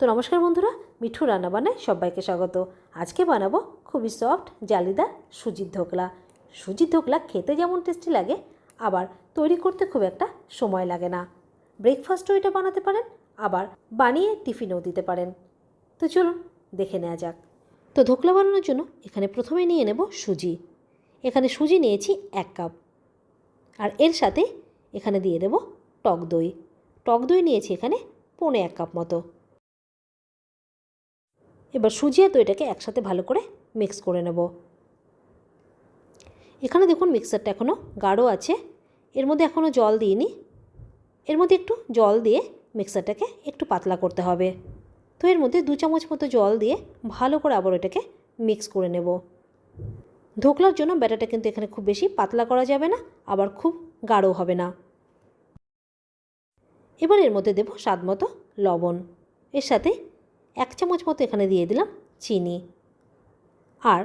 তো নমস্কার বন্ধুরা, মিঠু রান্না বানায় সবাইকে স্বাগত। আজকে বানাবো খুবই সফট জালিদার সুজির ধোকলা। সুজির ধোকলা খেতে যেমন টেস্টি লাগে, আবার তৈরি করতে খুব একটা সময় লাগে না। ব্রেকফাস্টও এটা বানাতে পারেন, আবার বানিয়ে টিফিনও দিতে পারেন। তো চলুন দেখে নেওয়া যাক। তো ধোকলা বানানোর জন্য এখানে প্রথমে নিয়ে নেব সুজি। এখানে সুজি নিয়েছি এক কাপ। আর এর সাথে এখানে দিয়ে দেব টক দই। টক দই নিয়েছি এখানে পৌনে এক কাপ মতো। এবার সুজি আর দইটাকে একসাথে ভালো করে মিক্স করে নেব। এখানে দেখুন মিক্সারটা এখনও গাঢ় আছে। এর মধ্যে এখনও জল দিইনি। এর মধ্যে একটু জল দিয়ে মিক্সারটাকে একটু পাতলা করতে হবে। তো এর মধ্যে দু চামচ মতো জল দিয়ে ভালো করে আবার এটাকে মিক্স করে নেব। ধোকলার জন্য ব্যাটারটা কিন্তু এখানে খুব বেশি পাতলা করা যাবে না, আবার খুব গাঢ় হবে না। এবার এর মধ্যে দেব স্বাদ মতো লবণ। এর সাথে এক চামচ মতো এখানে দিয়ে দিলাম চিনি। আর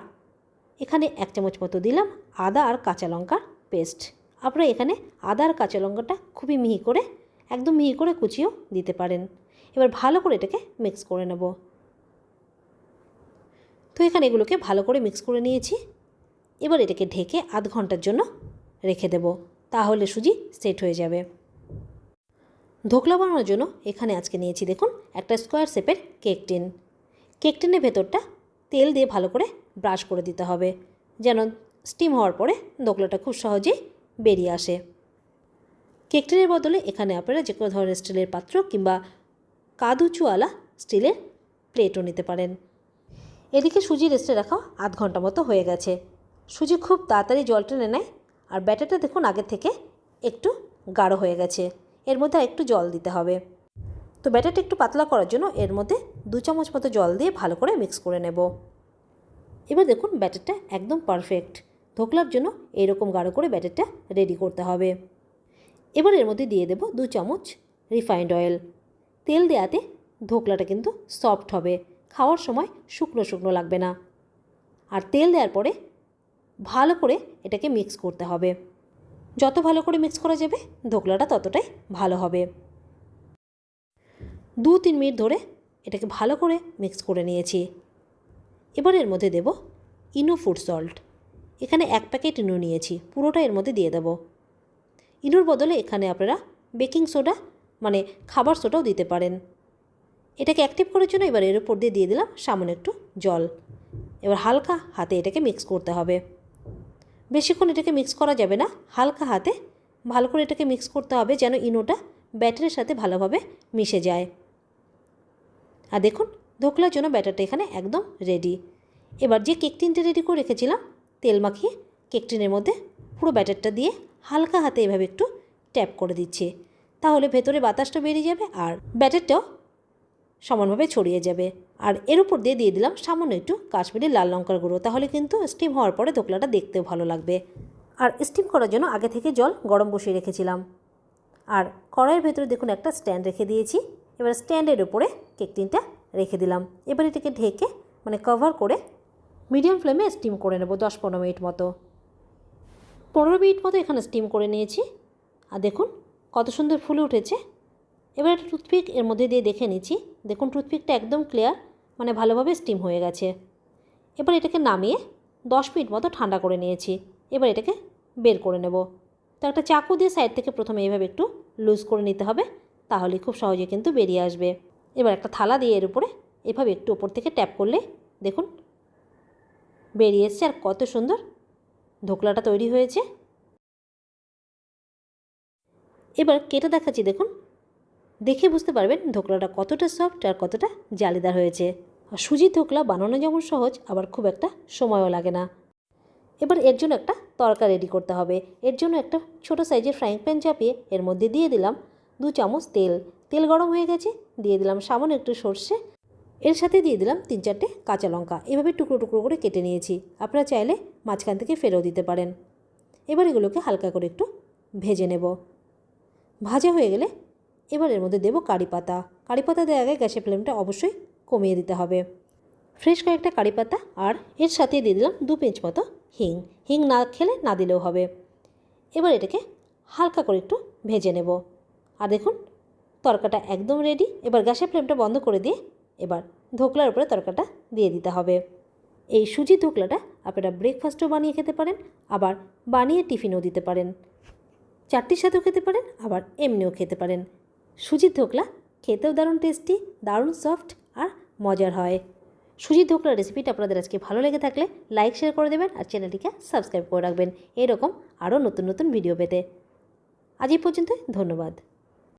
এখানে এক চামচ মতো দিলাম আদা আর কাঁচা লঙ্কার পেস্ট। আপনারা এখানে আদা আর কাঁচা লঙ্কাটা খুবই মিহি করে, একদম মিহি করে কুচিয়েও দিতে পারেন। এবার ভালো করে এটাকে মিক্স করে নেব। তো এখানে এগুলোকে ভালো করে মিক্স করে নিয়েছি। এবার এটাকে ঢেকে আধ ঘণ্টার জন্য রেখে দেব, তাহলে সুজি সেট হয়ে যাবে। ধোকলা বানানোর জন্য এখানে আজকে নিয়েছি দেখুন একটা স্কোয়ার শেপের কেক টিন। কেক টিনের ভেতরটা তেল দিয়ে ভালো করে ব্রাশ করে দিতে হবে, যেন স্টিম হওয়ার পরে ধোকলাটা খুব সহজেই বেরিয়ে আসে। কেক টিনের বদলে এখানে আপনারা যে কোনো ধরনের স্টিলের পাত্র কিংবা কাদুচুয়ালা স্টিলের প্লেটও নিতে পারেন। এদিকে সুজি রেস্টে রাখা আধ ঘণ্টা মতো হয়ে গেছে। সুজি খুব তাড়াতাড়ি জল টেনে নেয়, আর ব্যাটারটা দেখুন আগের থেকে একটু গাঢ় হয়ে গেছে। এর মধ্যে একটু জল দিতে হবে। তো ব্যাটারটা একটু পাতলা করার জন্য এর মধ্যে দু চামচ মতো জল দিয়ে ভালো করে মিক্স করে নেব। এবার দেখুন ব্যাটারটা একদম পারফেক্ট ধোকলার জন্য এরকম গাঢ় করে ব্যাটারটা রেডি করতে হবে। এবার এর মধ্যে দিয়ে দেব দু চামচ রিফাইন্ড অয়েল তেল দেওয়াতে ধোকলাটা কিন্তু সফট হবে। খাওয়ার সময় শুকনো শুকনো লাগবে না। আর তেল দেওয়ার পরে ভালো করে এটাকে মিক্স করতে হবে। যত ভালো করে মিক্স করা যাবে ধোকলাটা ততটাই ভালো হবে। দু তিন মিনিট ধরে এটাকে ভালো করে মিক্স করে নিয়েছি। এবার এর মধ্যে দেব ইনো ফুড সল্ট এখানে এক প্যাকেট ইনো নিয়েছি, পুরোটা এর মধ্যে দিয়ে দেব। ইনোর বদলে এখানে আপনারা বেকিং সোডা মানে খাবার সোডাও দিতে পারেন। এটাকে অ্যাক্টিভ করার জন্য এবার এর উপর দিয়ে দিয়ে দিলাম সামান্য একটু জল। এবার হালকা হাতে এটাকে মিক্স করতে হবে। বেশিক্ষণ এটাকে মিক্স করা যাবে না। হালকা হাতে ভালো করে এটাকে মিক্স করতে হবে যেন ইনোটা ব্যাটারের সাথে ভালোভাবে মিশে যায়। আর দেখুন ধোকলার জন্য ব্যাটারটা এখানে একদম রেডি এবার যে কেক টিনটা রেডি করে রেখেছিলাম, তেল মাখিয়ে কেক টিনের মধ্যে পুরো ব্যাটারটা দিয়ে হালকা হাতে এভাবে একটু ট্যাপ করে দিচ্ছে। তাহলে ভেতরে বাতাসটা বেরিয়ে যাবে আর ব্যাটারটাও সমানভাবে ছড়িয়ে যাবে। আর এর উপর দিয়ে দিয়ে দিলাম সামান্য একটু কাশ্মীরি লাল লঙ্কার গুঁড়ো। তাহলে কিন্তু স্টিম হওয়ার পরে ধোকলাটা দেখতেও ভালো লাগবে। আর স্টিম করার জন্য আগে থেকে জল গরম বসিয়ে রেখেছিলাম। আর কড়াইয়ের ভেতরে দেখুন একটা স্ট্যান্ড রেখে দিয়েছি। এবার স্ট্যান্ডের উপরে কেক টিনটা রেখে দিলাম। এবার এটাকে ঢেকে মানে কভার করে মিডিয়াম ফ্লেমে স্টিম করে নেব দশ পনেরো মিনিট মতো। পনেরো মিনিট মতো এখানে স্টিম করে নিয়েছি। আর দেখুন কত সুন্দর ফুলে উঠেছে। এবার একটা টুথপিক এর মধ্যে দিয়ে দেখে নিচ্ছি। দেখুন টুথপিকটা একদম ক্লিয়ার মানে ভালোভাবে স্টিম হয়ে গেছে। এবার এটাকে নামিয়ে দশ মিনিট মতো ঠান্ডা করে নিয়েছি। এবার এটাকে বের করে নেব। তো একটা চাকু দিয়ে সাইড থেকে প্রথমে এইভাবে একটু লুজ করে নিতে হবে, তাহলে খুব সহজে কিন্তু বেরিয়ে আসবে। এবার একটা থালা দিয়ে এর উপরে এভাবে একটু ওপর থেকে ট্যাপ করলে দেখুন, বেরিয়ে এসছে আর কত সুন্দর ধোকলাটা তৈরি হয়েছে। এবার কেটে দেখাচ্ছি, দেখুন দেখে বুঝতে পারবেন ধোকলাটা কতটা সফট আর কতটা জালিদার হয়েছে। আর সুজির ধোকলা বানানো যেমন সহজ, আবার খুব একটা সময়ও লাগে না। এবার এর জন্য একটা তরকা রেডি করতে হবে। এর জন্য একটা ছোট সাইজের ফ্রাইং প্যান চাপিয়ে এর মধ্যে দিয়ে দিলাম দু চামচ তেল। তেল গরম হয়ে গেছে, দিয়ে দিলাম সামান্য একটু সর্ষে। এর সাথে দিয়ে দিলাম তিন চারটে কাঁচা লঙ্কা। এভাবে টুকরো টুকরো করে কেটে নিয়েছি। আপনারা চাইলে মাঝখান থেকে ফেরেও দিতে পারেন। এবার এগুলোকে হালকা করে একটু ভেজে নেব। ভাজা হয়ে গেলে এবার এর মধ্যে দেবো কারি পাতা। কারি পাতা দেওয়ার আগে গ্যাসের ফ্লেমটা অবশ্যই কমিয়ে দিতে হবে। ফ্রেশ কয়েকটা কারি পাতা আর এর সাথে দিয়ে দিলাম দু পিঞ্চ মতো হিং। হিং না খেলে না দিলেও হবে। এবার এটাকে হালকা করে একটু ভেজে নেব। আর দেখুন, তরকাটা একদম রেডি এবার গ্যাসের ফ্লেমটা বন্ধ করে দিয়ে এবার ধোকলার উপরে তরকাটা দিয়ে দিতে হবে। এই সুজি ধোকলাটা আপনারা ব্রেকফাস্টও বানিয়ে খেতে পারেন, আবার বানিয়ে টিফিনও দিতে পারেন। চারটির সাথেও খেতে পারেন, আবার এমনিও খেতে পারেন। সুজির ধোকলা খেতেও দারুণ টেস্টি দারুণ সফট আর মজার হয়। সুজির ধোকলার রেসিপিটা আপনাদের আজকে ভালো লেগে থাকলে লাইক শেয়ার করে দেবেন আর চ্যানেলটিকে সাবস্ক্রাইব করে রাখবেন। এরকম আরও নতুন নতুন ভিডিও পেতে। আজ এই পর্যন্ত ধন্যবাদ।